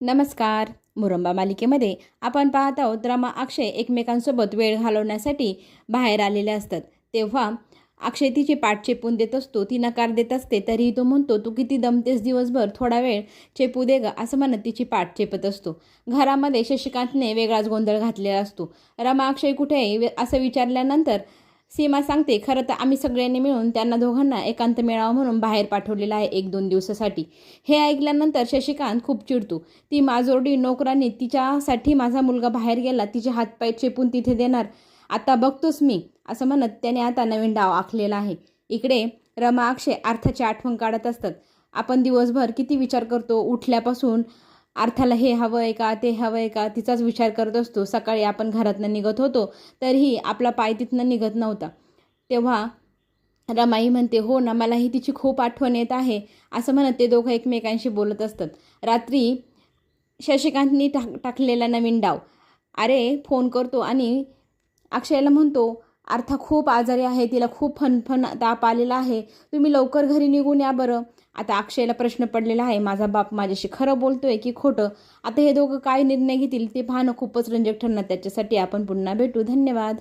नमस्कार. मुरंबा मालिकेमध्ये आपण पाहत आहोत रमा अक्षय एकमेकांसोबत वेळ घालवण्यासाठी बाहेर आलेले असतात. तेव्हा अक्षय तिची पाठ चेपून देत असतो ती नकार देत असते तरीही तो म्हणतो तू किती दमतेस दिवसभर थोडा वेळ चेपू दे ग असं म्हणत तिची पाठ चेपत असतो. घरामध्ये शशिकांतने वेगळाच गोंधळ घातलेला असतो. रमा अक्षय कुठे आहे असं विचारल्यानंतर सीमा सांगते खरं तर आम्ही सगळ्यांनी मिळून त्यांना दोघांना एकांत मेळावा म्हणून बाहेर पाठवलेला आहे एक दोन दिवसासाठी. हे ऐकल्यानंतर शशिकांत खूप चिडतो. ती माजोरडी नोकरांनी तिच्यासाठी माझा मुलगा बाहेर गेला तिचे हातपाय चेपून तिथे देणार. आता बघतोच मी असं म्हणत त्याने आता नवीन डाव आखलेला आहे. इकडे रमा अक्षय अर्थाची आठवण काढत असतात. आपण दिवसभर किती विचार करतो उठल्यापासून अर्थाला हे हवं आहे का ते हवं आहे का तिचाच विचार करत असतो. सकाळी आपण घरातनं निघत होतो तरीही आपला पाय तिथनं निघत नव्हता. तेव्हा रमाई म्हणते हो ना मलाही तिची खूप आठवण येत आहे असं म्हणत ते दोघं एकमेकांशी बोलत असतात. रात्री शशिकांतनी टाक टाकलेला नवीन डाव. अरे फोन करतो आणि अक्षयला म्हणतो अर्थात खूप आजारी आहे तिला खूप फनफन ताप आलेला आहे. तुम्ही लवकर घरी निघून या बरं. आता अक्षयला प्रश्न पडलेला आहे माझा बाप माझ्याशी खरं बोलतोय की खोटं? आता हे दोघं काय निर्णय घेतील ते पाहणं खूपच रंजक ठरणार त्याच्यासाठी आपण पुन्हा भेटू. धन्यवाद.